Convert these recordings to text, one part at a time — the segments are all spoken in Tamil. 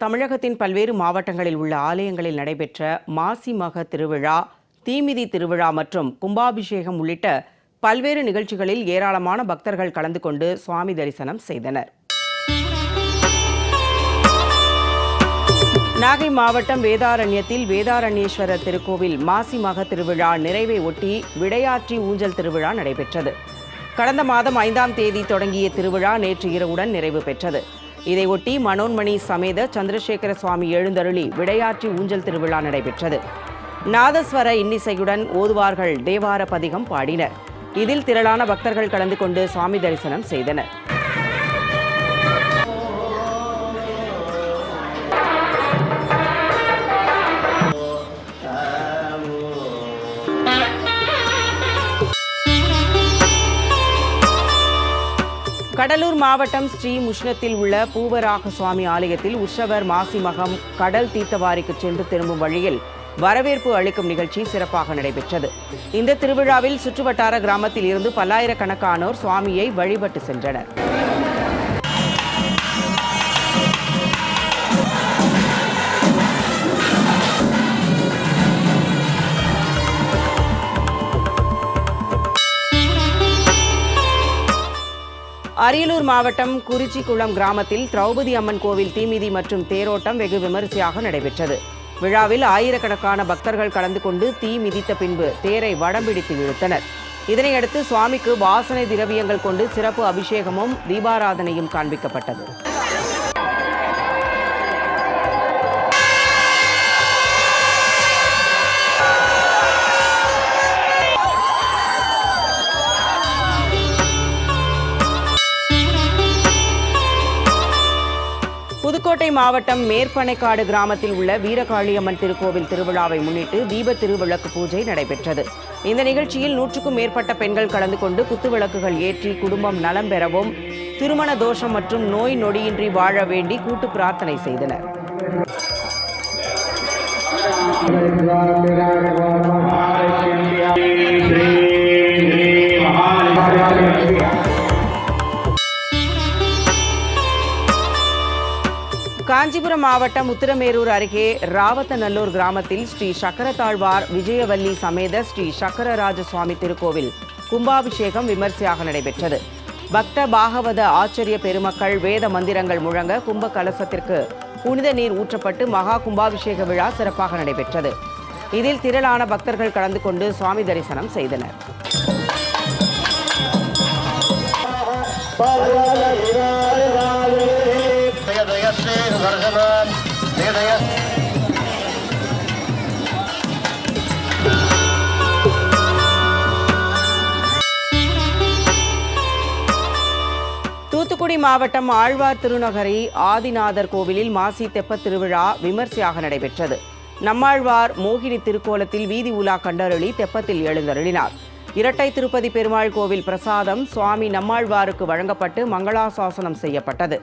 தமிழகத்தின் பல்வேறு மாவட்டங்களில் உள்ள ஆலயங்களில் நடைபெற்ற மாசி மக திருவிழா தீமிதி திருவிழா மற்றும் கும்பாபிஷேகம் உள்ளிட்ட பல்வேறு நிகழ்ச்சிகளில் ஏராளமான பக்தர்கள் கலந்து கொண்டு சுவாமி தரிசனம் செய்தனர். நாகை மாவட்டம் வேதாரண்யத்தில் வேதாரண்யேஸ்வரர் திருக்கோவில் மாசி மக திருவிழா நிறைவை ஒட்டி விடையாற்றி ஊஞ்சல் திருவிழா நடைபெற்றது. கடந்த மாதம் ஐந்தாம் தேதி தொடங்கிய திருவிழா நேற்று இரவுடன் நிறைவு பெற்றது. இதையொட்டி மனோன்மணி சமேத சந்திரசேகர சுவாமி எழுந்தருளி விடையாற்றி ஊஞ்சல் திருவிழா நடைபெற்றது. நாதஸ்வர இன்னிசையுடன் ஓதுவார்கள் தேவார பதிகம் பாடினர். இதில் திரளான பக்தர்கள் கலந்து கொண்டு சுவாமி தரிசனம் செய்தனர். கடலூர் மாவட்டம் ஸ்ரீ முஷ்ணத்தில் உள்ள பூவராக சுவாமி ஆலயத்தில் உற்சவர் மாசி மகம் கடல் தீர்த்தவாரிக்கு சென்று திரும்பும் வழியில் வரவேற்பு அளிக்கும் நிகழ்ச்சி சிறப்பாக நடைபெற்றது. இந்த திருவிழாவில் சுற்றுவட்டார கிராமத்தில் இருந்து பல்லாயிரக்கணக்கானோர் சுவாமியை வழிபட்டு சென்றனர். அரியலூர் மாவட்டம் குறிச்சிக்குளம் கிராமத்தில் திரௌபதி அம்மன் கோவில் தீமிதி மற்றும் தேரோட்டம் வெகு விமரிசையாக நடைபெற்றது. விழாவில் ஆயிரக்கணக்கான பக்தர்கள் கலந்து கொண்டு தீ மிதித்த பின்பு தேரை வடம் பிடித்து இழுத்தனர். இதனையடுத்து சுவாமிக்கு வாசனை திரவியங்கள் கொண்டு சிறப்பு அபிஷேகமும் தீபாராதனையும் காண்பிக்கப்பட்டது. புதுக்கோட்டை மாவட்டம் மேற்பனைக்காடு கிராமத்தில் உள்ள வீரகாளியம்மன் திருக்கோவில் திருவிழாவை முன்னிட்டு தீப திருவிளக்கு பூஜை நடைபெற்றது. இந்த நிகழ்ச்சியில் நூற்றுக்கும் மேற்பட்ட பெண்கள் கலந்து கொண்டு குத்துவிளக்குகள் ஏற்றி குடும்பம் நலம் பெறவும் திருமண தோஷம் மற்றும் நோய் நொடியின்றி வாழ வேண்டி கூட்டு பிரார்த்தனை செய்தனர். காஞ்சிபுரம் மாவட்டம் உத்திரமேரூர் அருகே ராவத்தநல்லூர் கிராமத்தில் ஸ்ரீ சக்கரத்தாழ்வார் விஜயவல்லி சமேத ஸ்ரீ சக்கரராஜ சுவாமி திருக்கோவில் கும்பாபிஷேகம் விமர்சையாக நடைபெற்றது. பக்த பாகவத ஆச்சரிய பெருமக்கள் வேத மந்திரங்கள் முழங்க கும்ப கலசத்திற்கு புனித நீர் ஊற்றப்பட்டு மகா கும்பாபிஷேக விழா சிறப்பாக நடைபெற்றது. இதில் திரளான பக்தர்கள் கலந்து கொண்டு சுவாமி தரிசனம் செய்தனர். வருகிறான் மேடைய தூத்துக்குடி மாவட்டம் ஆழ்வார் திருநகரி ஆதிநாதர் கோவிலில் மாசி தெப்ப திருவிழா விமர்சையாக நடைபெற்றது. நம்மாழ்வார் மோகினி திருக்கோலத்தில் வீதி உலா கண்டருளி தெப்பத்தில் எழுந்தருளினார். இரட்டை திருப்பதி பெருமாள் கோவில் பிரசாதம் சுவாமி நம்மாழ்வாருக்கு வழங்கப்பட்டு மங்களாசாசனம் செய்யப்பட்டது.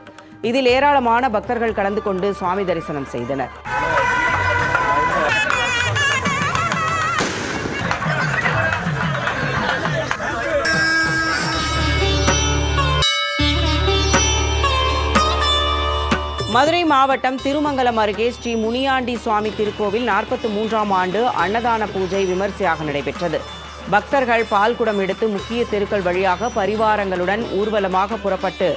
இதில் ஏராளமான பக்தர்கள் கலந்து கொண்டு சுவாமி தரிசனம் செய்தனர். மதுரை மாவட்டம் திருமங்கலம் அருகே ஸ்ரீ முனியாண்டி சுவாமி திருக்கோவில் நாற்பத்தி மூன்றாம் ஆண்டு அன்னதான பூஜை விமர்சையாக நடைபெற்றது. பக்தர்கள் பால்குடம் எடுத்து முக்கிய தெருக்கள் வழியாக பரிவாரங்களுடன் ஊர்வலமாக புறப்பட்டு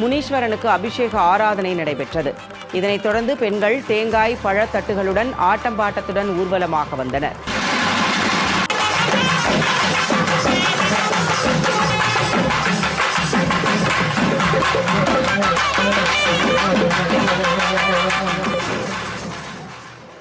முனீஸ்வரனுக்கு அபிஷேக ஆராதனை நடைபெற்றது. இதனைத் தொடர்ந்து பெண்கள் தேங்காய் பழத்தட்டுகளுடன் ஆட்டம்பாட்டத்துடன் ஊர்வலமாக வந்தனர்.